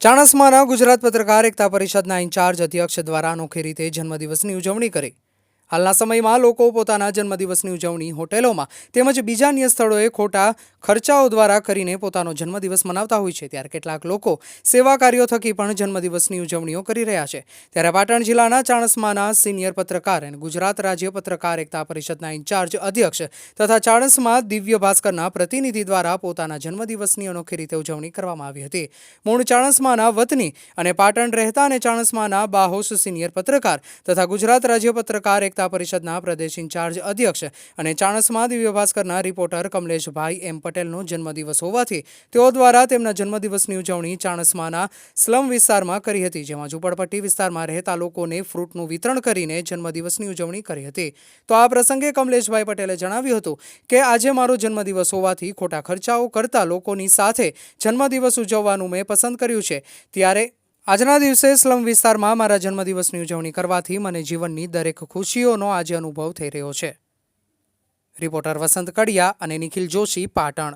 ચાણસ્માના ગુજરાત પત્રકાર એકતા પરિષદના ઇન્ચાર્જ અધ્યક્ષ દ્વારા અનોખી રીતે જન્મદિવસની ઉજવણી કરી. હાલના સમયમાં લોકો પોતાના જન્મદિવસની ઉજવણી હોટેલોમાં તેમજ બીજા અન્ય સ્થળોએ ખોટા ખર્ચાઓ દ્વારા કરીને પોતાનો જન્મદિવસ મનાવતા હોય છે. ત્યારે કેટલાક લોકો સેવા કાર્યો થકી પણ જન્મદિવસની ઉજવણીઓ કરી રહ્યા છે. ત્યારે પાટણ જિલ્લાના ચાણસમાના સિનિયર પત્રકાર અને ગુજરાત રાજ્ય પત્રકાર એકતા પરિષદના ઇન્ચાર્જ અધ્યક્ષ તથા ચાણસમાં દિવ્ય ભાસ્કરના પ્રતિનિધિ દ્વારા પોતાના જન્મદિવસની અનોખી રીતે ઉજવણી કરવામાં આવી હતી. મૂળ ચાણસમાના વતની અને પાટણ રહેતા અને ચાણસમાના બાહોશ સિનિયર પત્રકાર તથા ગુજરાત રાજ્ય પત્રકાર એકતા પરિષદના પ્રદેશ ઇન્ચાર્જ અધ્યક્ષ અને ચાણસમા દિવ્ય ભાસ્કરના રિપોર્ટર કમલેશભાઈ એમ પટેલનો જન્મદિવસ હોવાથી તેઓ દ્વારા તેમના જન્મદિવસની ઉજવણી ચાણસમાના સ્લમ વિસ્તારમાં કરી હતી, જેમાં ઝૂંપડપટ્ટી વિસ્તારમાં રહેતા લોકોને ફ્રૂટનું વિતરણ કરીને જન્મદિવસની ઉજવણી કરી હતી. તો આ પ્રસંગે કમલેશભાઈ પટેલે જણાવ્યું હતું કે, આજે મારો જન્મદિવસ હોવાથી ખોટા ખર્ચાઓ કરતા લોકોની સાથે જન્મદિવસ ઉજવવાનું મેં પસંદ કર્યું છે. ત્યારે આજના દિવસે સ્લમ વિસ્તારમાં મારા જન્મદિવસની ઉજવણી કરવાથી મને જીવનની દરેક ખુશીઓનો આજે અનુભવ થઈ રહ્યો છે. રિપોર્ટર વસંત કડિયા અને નિખિલ જોશી, પાટણ.